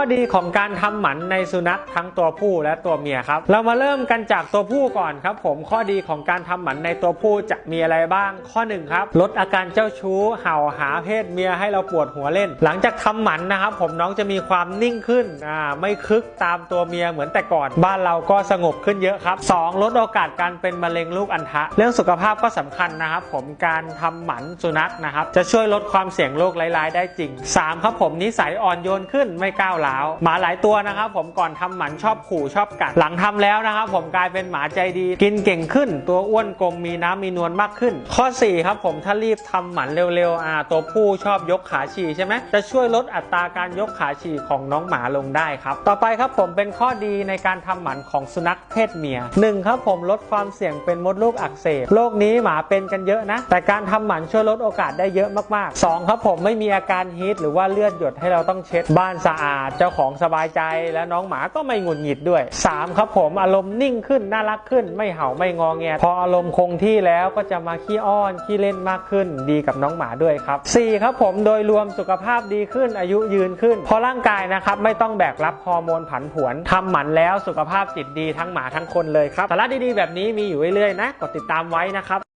ข้อดีของการทำหมันในสุนัขทั้งตัวผู้และตัวเมียครับ เรามาเริ่มกันจากตัวผู้ก่อนครับ ผมข้อดีของการทำหมันในตัวผู้จะมีอะไรบ้าง ข้อหนึ่งครับลดอาการเจ้าชู้ เห่าหาเพศเมียให้เราปวดหัวเล่น หลังจากทำหมันนะครับ ผมน้องจะมีความนิ่งขึ้นอ่าไม่คึกตามตัวเมียเหมือนแต่ก่อน บ้านเราก็สงบขึ้นเยอะครับสองลดโอกาสการเป็นมะเร็งลูกอัณฑะเรื่องสุขภาพก็สำคัญนะครับ ผมการทำหมันสุนัขนะครับจะช่วยลดความเสี่ยงโรคร้ายๆได้จริงสามครับผมนิสัยอ่อนโยนขึ้นไม่ก้าวร้าวหมาหลายตัวนะครับผมก่อนทำหมันชอบขู่ชอบกัดหลังทำแล้วนะครับผมกลายเป็นหมาใจดี กินเก่งขึ้น ตัวอ้วนกลมมีน้ำมีนวลมากขึ้น ข้อสี่ครับผมถ้ารีบทำหมันเร็วๆอ่าตัวผู้ชอบยกขาฉี่ใช่ไหมจะช่วยลดอัตราการยกขาฉี่ของน้องหมาลงได้ครับ ต่อไปครับผมเป็นข้อดีในการทำหมันของสุนัขเพศเมียหนึ่งครับผมลดความเสี่ยงเป็นมดลูกอักเสบโรคนี้หมาเป็นกันเยอะนะ แต่การทำหมันช่วยลดโอกาสได้เยอะมากๆสองครับผมไม่มีอาการฮีทหรือว่าเลือดหยดให้เราต้องเช็ดบ้านสะอาดเจ้าของสบายใจและน้องหมาก็ไม่หงุดหงิดด้วยสามครับผมอารมณ์นิ่งขึ้นน่ารักขึ้น ไม่เห่าไม่งอแง พออารมณ์คงที่แล้วก็จะมาขี้อ้อนขี้เล่นมากขึ้น ดีกับน้องหมาด้วยครับสี่ครับผมโดยรวมสุขภาพดีขึ้นอายุยืนขึ้นพราะร่างกายนะครับไม่ต้องแบกรับฮอร์โมนผันผวนทำหมันแล้วสุขภาพจิตดีทั้งหมาทั้งคนเลยครับสาระดีๆแบบนี้มีอยู่เรื่อยๆนะกดติดตามไว้นะครับ